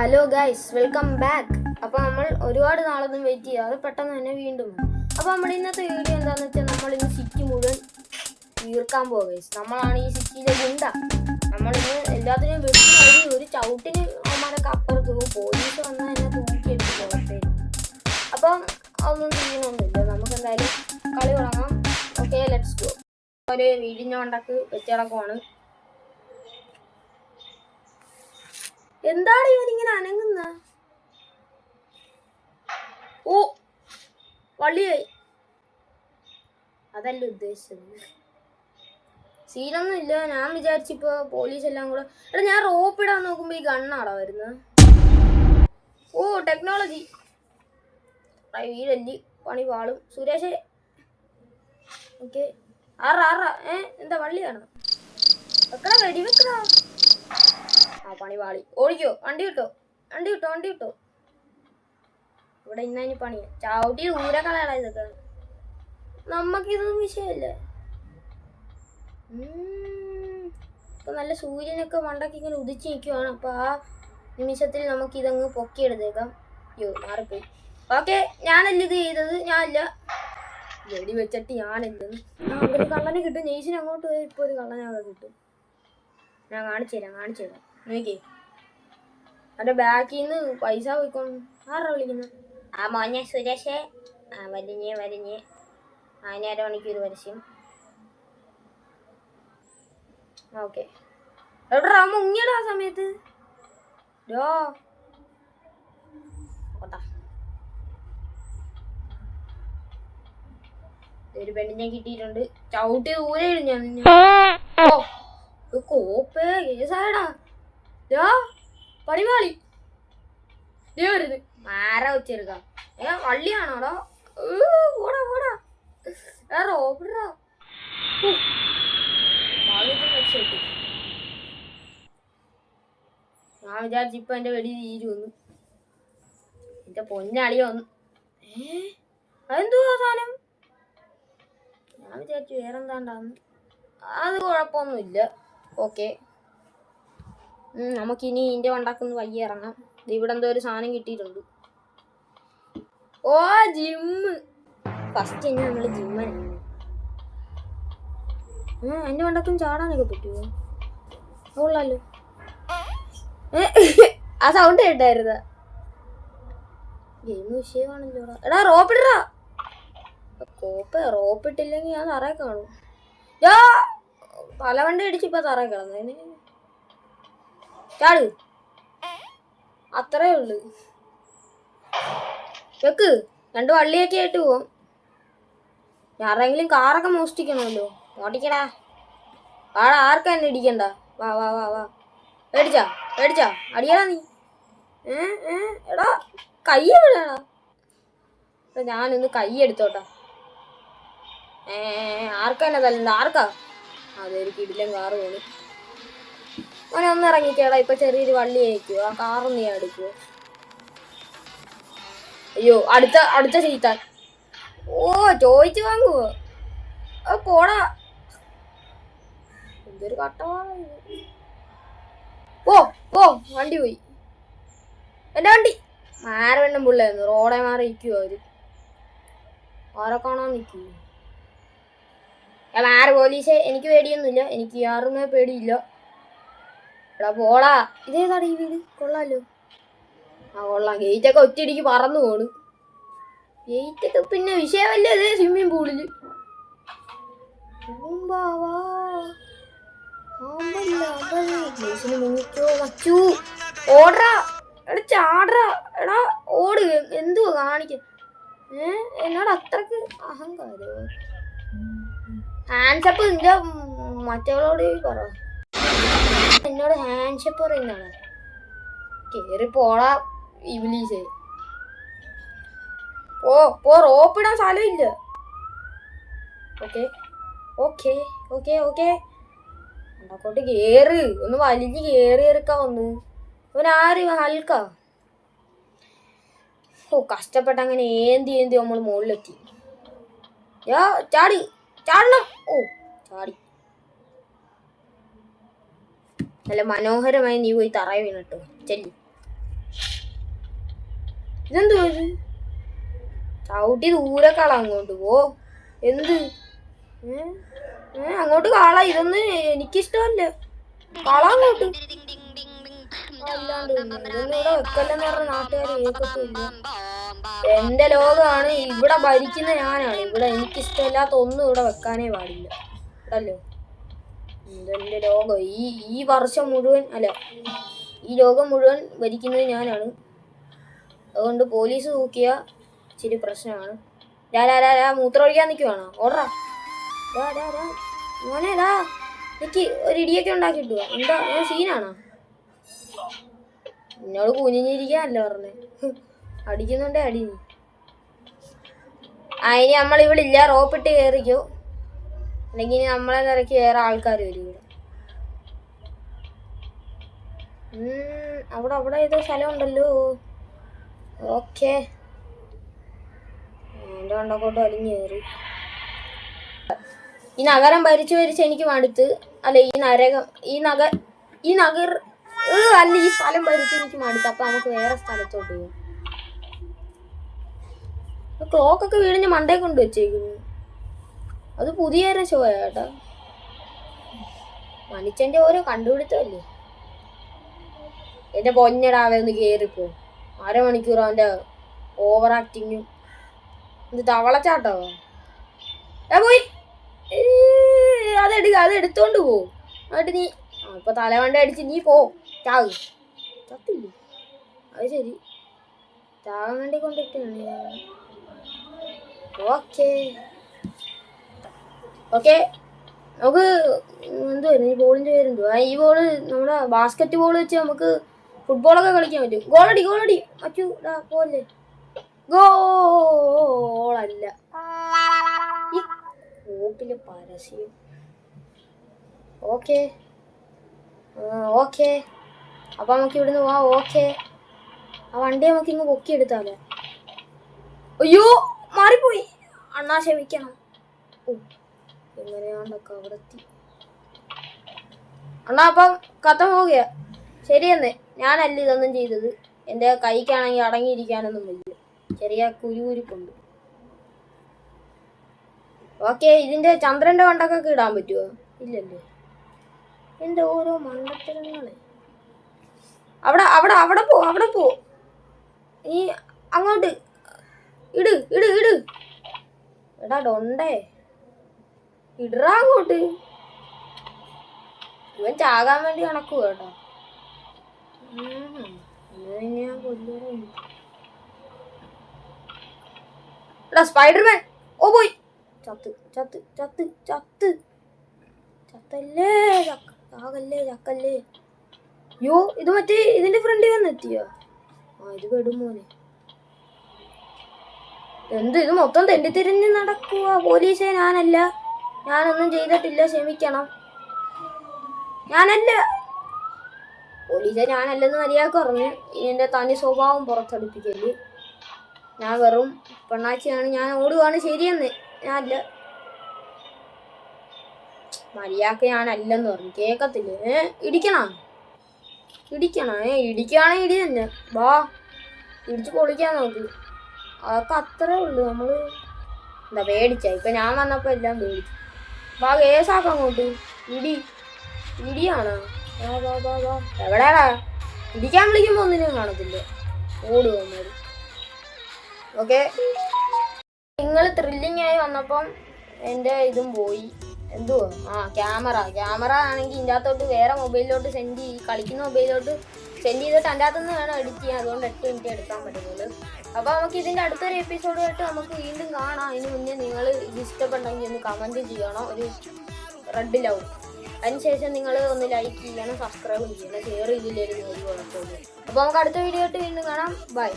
Hello guys welcome back അപ്പോൾ നമ്മൾ ഒരുപാട് നാളൊന്നും വെയിറ്റ് ചെയ്യാതെ പെട്ടെന്ന് തന്നെ വീണ്ടും അപ്പോൾ നമ്മൾ ഇന്നത്തെ വീഡിയോ എന്താണെന്ന് വെച്ചാൽ നമ്മൾ ഇന്ന് സിറ്റി മുഴുവൻ തീർക്കാൻ ഗൈസ് നമ്മളാണ് ഈ സിറ്റിയിലെ ഗുണ്ട. നമ്മളിന്ന് എല്ലാത്തിനും വെട്ടി ഒരു ചവിട്ടിന് അവന്മാരൊക്കെ അപ്പുറത്ത് പോകും. പോലീസ് വന്നാൽ എന്നെ തൂക്കിയെടുത്ത് പോകട്ടെ. അപ്പം അതൊന്നും ചെയ്യണമൊന്നുമില്ല നമുക്ക് എന്തായാലും കളി തുടങ്ങാം. ഓക്കെ ലെറ്റ്സ് ഗോ ഒരു വീടിന്റെ കൊണ്ടൊക്കെ വെച്ചിടക്കുവാണ് എന്താണ് ഇവനിങ്ങനെ അനങ്ങുന്ന? ഓ വള്ളിയായി. അതല്ല ഉദ്ദേശിച്ചത്. സീനൊന്നും ഇല്ല. ഞാൻ വിചാരിച്ചിപ്പോ പോലീസ് എല്ലാം കൂടെ എടാ ഞാൻ റോപ്പ് ഇടാൻ നോക്കുമ്പോ ഈ ഗണ്ണാടാ വരുന്നത് ഓ ടെക്നോളജി വീടല്ലി പണി പാളും. സുരേഷ്. ഓക്കെ. ആറ ആറ ഏ എന്താ വള്ളിയാണോ? വെക്കടാ വെടി വെക്കടാ. പണി വാളി ഓടിക്കോ വണ്ടി കിട്ടോ വണ്ടി കിട്ടോ വണ്ടി കിട്ടോ ഇവിടെ ഇന്ന ഇനി പണി. ചവിട്ടി ദൂരെ കളയടാ ഇതൊക്കെ. നമ്മക്കിതൊന്നും വിഷയമല്ലേ. ഇപ്പൊ നല്ല സൂര്യനൊക്കെ മണ്ടക്ക് ഇങ്ങനെ ഉദിച്ച് നിൽക്കുവാണ് അപ്പൊ ആ നിമിഷത്തിൽ നമുക്ക് ഇതങ്ങ് പൊക്കിയെടുത്തേക്കാം. അയ്യോ മാറിപ്പോയി. ഓക്കെ ഞാനല്ല ഇത് ചെയ്തത്? ഞാനല്ല. വെടി വെച്ചിട്ട് ഞാനല്ല ഒരു കള്ളനെ കിട്ടും. നെയ്സിന് അങ്ങോട്ട് പോയി ഇപ്പൊ ഒരു കള്ളനെ അവിടെ കിട്ടും. ഞാൻ കാണിച്ചു തരാം കാണിച്ചു തരാം. നോക്കി. എന്റെ ബാക്കിൽ നിന്ന് പൈസ പോയിക്കൊണ്ട് ആരാ വിളിക്കുന്നത് ആ മോനെ സുരേഷേ. ആ വലിഞ്ഞ് വലിഞ്ഞ് അതിന് അരമണിക്കൂർ പരസ്യം ഓക്കെ. എവിടാ? മുങ്ങിയടാ ആ സമയത്ത്. ഡോ. ഒരു പെണ്ണിനെ കിട്ടിയിട്ടുണ്ട്. ചവിട്ടി ദൂരെ ഇടും ഞാൻ. ഓ കോപ്പേ കേസായടാ. ദാ പണിമാളി ദേ വരുത് മാര വെച്ചെടുക്കാം? ഏ വള്ളിയാണോടോ? പോടാ പോടാ ഏ റോബിടാ ഞാൻ വിചാരിച്ചു ഇപ്പൊ എന്റെ വെടി തീരുവന്ന് എന്റെ പൊന്നാളി വന്നു. ഏ? അതെന്തുവാ സാധനം? ഞാൻ വിചാരിച്ചു വേറെന്താണ്ടാന്ന്. അത് കുഴപ്പമൊന്നുമില്ല. ഓക്കെ. നമുക്കിനി ഇന്ത്യ ഉണ്ടാക്കുന്ന വയ്യ ഇറങ്ങാം. ഇവിടെ എന്തോ ഒരു സാധനം കിട്ടിയിട്ടുണ്ട്. ഓ ജിമ്മ് ഫസ്റ്റ് തന്നെ നമ്മൾ ജിമ്മ എന്റെ ഉണ്ടാക്കും ചാടാനൊക്കെ പറ്റുമോ കൊള്ളാലോ. ആ സൗണ്ട് കേട്ടായിരുന്ന? ഗെയിം വിഷയമാണല്ലോ. എടാ റോപ്പിടറാ കോപ്പ് റോപ്പിട്ടില്ലെങ്കിൽ ഞാൻ തറയെ കാണും. പല വണ്ടി അടിച്ചിപ്പോ തറ കിടന്നതിന് ചാട്. അത്രേ ഉള്ളു. വെക്ക്. രണ്ട് വള്ളിയൊക്കെ ആയിട്ട് പോവും. ആരെങ്കിലും കാറൊക്കെ മോഷ്ടിക്കണമല്ലോ. ഓടിക്കടാ ആടെ ആർക്കാ എന്നെ ഇടിക്കണ്ട. വാ വാ വാ വാ. പേടിച്ചാ? പേടിച്ചാ? അടിയടാ നീ. ഏ ഏ എടാ കൈ എവിടെയാടാ? ഞാനൊന്ന് കൈ എടുത്തോട്ടാ. ഏ ആർക്കാ എന്നെ തല്ലണ്ട ആർക്കാ? അതൊരു കിടിലൻ കാറ് പോണു മോനെ ഒന്ന് ഇറങ്ങിക്കേടാ ഇപ്പൊ ചെറിയൊരു വള്ളി അയക്കുവോ ആ കാറൊന്ന് നീ എടുക്കുവോ? അയ്യോ അടുത്ത അടുത്ത സീറ്റാ ഓ ചോദിച്ചു വാങ്ങുവോ? അത് പോടാ. എന്തൊരു കട്ടമാണ്. പോ പോ വണ്ടി പോയി. എന്റെ വണ്ടി. മാരവണ്ണം പിള്ളേന്ന് റോഡെ മാറി നിൽക്കുവോ അവർ? ആരെ കാണാൻ നിൽക്കുന്നു? മാര പോലീസെ? എനിക്ക് പേടിയൊന്നുമില്ല. എനിക്ക് ആറുമേ പേടിയില്ല. എടാ പോടാ. ഇതേതാണ് ഈ വീട്? കൊള്ളാലോ. ആ കൊള്ളാം. ഗേറ്റൊക്കെ ഒറ്റയടിക്ക് പറന്നു പോണ്. ഗേറ്റൊക്കെ പിന്നെ വിഷയമല്ലേ ഇത് സ്വിമ്മിങ് പൂളിൽ ഓടറാ എടാ ചാടറാ എടാ ഓട്. എന്തുവാ കാണിക്ക? ഏ എന്നോട് അത്രയ്ക്ക് അഹങ്കാരോ? ഹാൻഡ്സപ്പ് നിന്റെ മറ്റവളോട് പറ. എന്നോട് ഹാൻഡ്സപ്പ് പറയുന്നതാണ്. കേറി പോടാ ഇവലീസ് ഓ പോ റോപ്പിടാൻ സ്ഥലമില്ല. ഓക്കെ ഓക്കെ ഓക്കെ ഓക്കെ അങ്ങോട്ട് കേറ് ഒന്ന് വലിഞ്ഞ് കേറി ഇറക്കാ വന്ന് അവൻ ആര്? ഹൽക്ക. ഓ കഷ്ടപ്പെട്ട് അങ്ങനെ ഏന്തി ഏന്തി നമ്മൾ മുകളിലെത്തി ചാടി ചാടണം. ഓ ചാടി. നല്ല മനോഹരമായി നീ പോയി തറ വീണിട്ടോ ചെല്ലി. ഇതെന്തോ ഇത്? ചവിട്ടി ദൂരെ കള അങ്ങോട്ട്. പോ എന്ത്? അങ്ങോട്ട് കള. ഇതൊന്നും എനിക്കിഷ്ടമല്ല. കള അങ്ങോട്ട്. എന്റെ ലോകമാണ് ഇവിടെ ഭരിക്കുന്ന ഞാനാണ്. ഇവിടെ എനിക്കിഷ്ടമില്ലാത്ത ഒന്നും ഇവിടെ വെക്കാനേ പാടില്ല. അല്ലോ ഇതെന്റെ ലോകം. ഈ ഈ വർഷം മുഴുവൻ അല്ല ഈ ലോകം മുഴുവൻ ഭരിക്കുന്നത് ഞാനാണ്. അതുകൊണ്ട് പോലീസ് തൂക്കിയ ഇച്ചിരി പ്രശ്നമാണ്. മൂത്രമൊഴിക്കാൻ നിൽക്കുവാണോ ഓർഡറാ ഡാ ഡാ ഡാ എനിക്ക് ഒരു ഇടിയൊക്കെ ഉണ്ടാക്കിയിട്ടു എന്താ ഞാൻ സീനാണോ എന്നോട് കുനിഞ്ഞിരിക്കാനല്ല പറഞ്ഞേ. അടിക്കുന്നുണ്ടേ അടി. ആ ഇനി ഇല്ല റോപ്പിട്ട് കയറിക്കോ അല്ലെങ്കിൽ നമ്മളെ നിരക്കി വേറെ ആൾക്കാർ വരും ഇവിടെ. അവിടെ അവിടെ ഏതോ സ്ഥലം ഉണ്ടല്ലോ. ഓക്കെ. എന്റെ കണ്ടക്കോട്ട് വലിഞ്ഞു കയറി ഈ നഗരം ഭരിച്ചു ഭരിച്ച് എനിക്ക് മടുത്ത്. അല്ല ഈ നരകം ഈ നഗ ഈ നഗർ അല്ല ഈ സ്ഥലം ഭരിച്ച് എനിക്ക് മടുത്ത്. അപ്പൊ നമുക്ക് വേറെ സ്ഥലത്തോട്ട് പോകും ക്ലോക്കൊക്കെ വീടിന് മണ്ടേ കൊണ്ട് വെച്ചേക്കുന്നു. അത് പുതിയ ഷോ ചേട്ടാ മനുഷ്യന്റെ ഓരോ കണ്ടുപിടുത്തമല്ലേ? എന്റെ പൊന്നടാവെ ഒന്ന് കേറിപ്പോ. അരമണിക്കൂർ അവന്റെ ഓവർ ആക്ടിങ്ങും ഇത് തവളച്ചാട്ടോ. ഏ പോയി. അതെടുക്ക അത് എടുത്തോണ്ട് പോ. എന്നിട്ട് നീ അപ്പൊ തലവണ്ട അടിച്ച് നീ പോ. ചാവ്. ചത്തില്ലേ? അത് ശരി. ചാകാൻ വേണ്ടി ഓക്കേ. ഓക്കെ? നമുക്ക് എന്തുവായിരുന്നു ഈ ബോളിന്റെ പേരെന്തോ ആ ഈ ബോൾ നമ്മുടെ ബാസ്കറ്റ് ബോൾ വെച്ച് നമുക്ക് ഫുട്ബോളൊക്കെ കളിക്കാൻ പറ്റും. ഗോളടി ഗോളടി. അച്ചു പോലെ ഗോളല്ല. ഈ പരസ്യം. ഓക്കെ. ഓക്കെ. അപ്പൊ നമുക്ക് ഇവിടുന്ന് പോവാം. ഓക്കെ. ആ വണ്ടി നമുക്ക് ഇങ്ങ് പൊക്കിയെടുത്താലേ അയ്യോ മാറിപ്പോയി. അണ്ണാ ക്ഷമിക്കണം. ഓ എങ്ങനെയാണ്ടൊക്കെ അവിടെ എത്തി അണ്ണാ അപ്പം കഥ പോവുകയാ. ശരിയെന്നേ ഞാനല്ല ഇതൊന്നും ചെയ്തത്. എന്റെ കൈക്കാണെങ്കിൽ അടങ്ങിയിരിക്കാനൊന്നും വയ്യ. ചെറിയ കുരുകുരിപ്പുണ്ട്. ഓക്കെ ഇതിന്റെ ചന്ദ്രന്റെ കൊണ്ടൊക്കെ ഇടാൻ പറ്റുമോ ഇല്ലല്ലേ. എന്റെ ഓരോ മണ്ടത്തരങ്ങളെ. അവിടെ അവിടെ അവിടെ പോ അവിടെ പോ. ഈ അങ്ങോട്ട്. ഇട് ഇട് ഇട്. എടാ ഡൊണ്ടേ. ഇടറാ അങ്ങോട്ട്. ഇവൻ ചാകാൻ വേണ്ടി കണക്കു കേട്ടോ. ഞാൻ സ്പൈഡർമാൻ ഓ പോയി. ചത്ത് ചത്ത് ചത്ത് ചത്ത്. ചത്തല്ലേ ചാകല്ലേ ചക്കല്ലേ. യോ ഇത് മറ്റേ ഇതിന്റെ ഫ്രണ്ടിൽ വന്നെത്തിയോ ആ ഇത് പെടും മോനെ. എന്ത് ഇത് മൊത്തം തെണ്ടിത്തിരിഞ്ഞ് നടക്കുക പോലീസേ ഞാനല്ല. ഞാനൊന്നും ചെയ്തിട്ടില്ല ക്ഷമിക്കണം. ഞാനല്ല. പോലീസെ ഞാനല്ലെന്ന് മര്യാദ പറഞ്ഞു. എന്റെ തനി സ്വഭാവം പുറത്തെടുപ്പിക്കൽ. ഞാൻ വെറും പെണ്ണാച്ചിയാണ്. ഞാൻ ഓടുവാണ് ശരിയെന്ന്. ഞാനല്ല. മര്യാദയ്ക്ക് ഞാനല്ലെന്ന് പറഞ്ഞു. കേക്കത്തില്ല? ഏ ഇടിക്കണോ? ഇടിക്കണോ? ഏ ഇടിക്കുകയാണെങ്കിൽ ഇടി തന്നെ. വാ ഇടിച്ച് പൊളിക്കാൻ നോക്ക്. അതൊക്കെ അത്രേ ഉള്ളൂ നമ്മൾ എന്താ പേടിച്ച? ഇപ്പം ഞാൻ വന്നപ്പോൾ എല്ലാം പേടിച്ചു. വാ കേസാക്കാം അങ്ങോട്ട്. ഇടി. ഇടിയാണോ. വാ വാ വാ എവിടെയാടാ? ഇടിക്കാൻ വിളിക്കുമ്പോ ഒന്നിനും കാണത്തില്ല. ഓടുവന്മാര് ഓക്കെ. നിങ്ങൾ ത്രില്ലിംഗ് ആയി വന്നപ്പം എന്റെ ഇതും പോയി. എന്തുവാ? ആ ക്യാമറ. ക്യാമറ ആണെങ്കിൽ ഇതിന്റെ അകത്തോട്ട് വേറെ മൊബൈലിലോട്ട് സെൻഡ് ചെയ്യും. കളിക്കുന്ന മൊബൈലിലോട്ട് സെൻഡ് ചെയ്തിട്ട് അതിന്റെ അകത്തുനിന്ന് വേണം എഡിറ്റ് ചെയ്യാൻ. അതുകൊണ്ട് എട്ട് മിനിറ്റ് എടുക്കാൻ പറ്റുന്നുള്ളൂ. അപ്പോൾ നമുക്ക് ഇതിന്റെ അടുത്തൊരു എപ്പിസോഡുമായിട്ട് നമുക്ക് വീണ്ടും കാണാം. അതിന് മുന്നേ നിങ്ങൾ ഇത് ഇഷ്ടപ്പെട്ടെങ്കിൽ ഒന്ന് കമന്റ് ചെയ്യണം. ഒരു റെഡ് ലവ് അതിനുശേഷം നിങ്ങൾ ഒന്ന് ലൈക്ക് ചെയ്യണം സബ്സ്ക്രൈബ് ചെയ്യണം. ഷെയർ ചെയ്തില്ലെങ്കിൽ ഒരു കുഴപ്പമില്ല അപ്പോൾ നമുക്ക് അടുത്ത വീഡിയോ ആയിട്ട് വീണ്ടും കാണാം. ബൈ